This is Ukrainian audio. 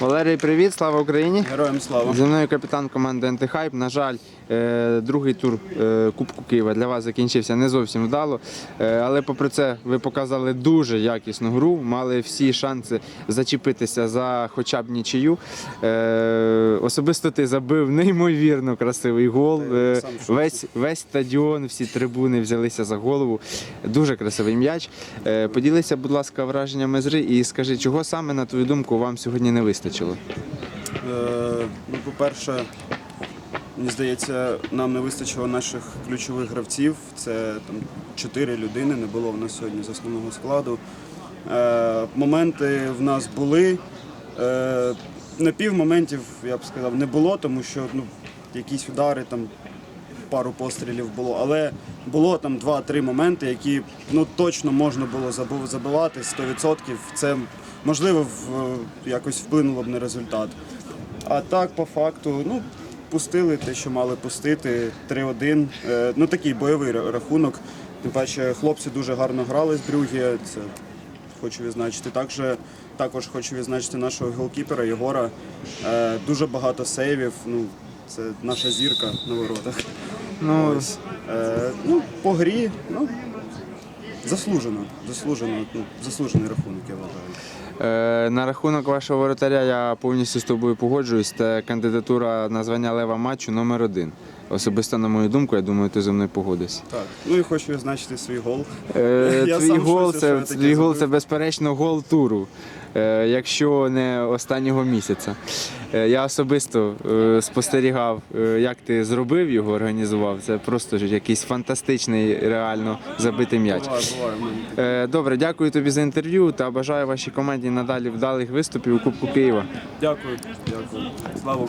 Валерій, привіт, слава Україні! Героям слава. Зі мною капітан команди Антихайп. На жаль, е, другий тур е, Кубку Києва для вас закінчився не зовсім вдало. Е, Але попри це, ви показали дуже якісну гру, мали всі шанси зачепитися за хоча б нічию. Особисто ти забив неймовірно красивий гол. Весь, весь стадіон, всі трибуни взялися за голову. Дуже красивий м'яч. Поділися, будь ласка, враженнями з гри і скажи, чого саме, на твою думку, вам сьогодні не вистачило? Е, ну, по-перше, мені здається, нам не вистачило наших ключових гравців. Це там чотири людини, не було в нас сьогодні з основного складу. Е, моменти в нас були. Е, на пів моментів, я б сказав, не було, тому що ну, якісь удари там. Пару пострілів було, але було там два-три моменти, які ну точно можна було забив- забивати 100%. Це можливо в, якось вплинуло б на результат. А так, по факту, ну пустили те, що мали пустити. 3-1. Е, ну такий бойовий рахунок. Тим паче, хлопці дуже гарно грали з Брюгі. Це хочу відзначити. Також, також хочу відзначити нашого голкіпера Єгора. Е, дуже багато сейвів. Ну, це наша зірка на воротах. Ну, Ось. Е, ну, по грі, ну, заслужено. Заслужено, ну, заслужений рахунок, я вважаю. Е, На рахунок вашого воротаря я повністю з тобою погоджуюсь. Це кандидатура на звання лева матчу номер один. Особисто, на мою думку, я думаю, ти зі мною погодишся. Так. Ну і хочу відзначити свій гол. Е, Я Твій сам гол шоці, це твій гол це безперечно гол туру, е, якщо не останнього місяця. Е, Я особисто е, спостерігав, е, як ти зробив його, організував. Це просто ж якийсь фантастичний, реально забитий м'яч. Е, Добре, дякую тобі за інтерв'ю та бажаю вашій команді надалі вдалих виступів у Кубку Києва. Дякую, дякую. Слава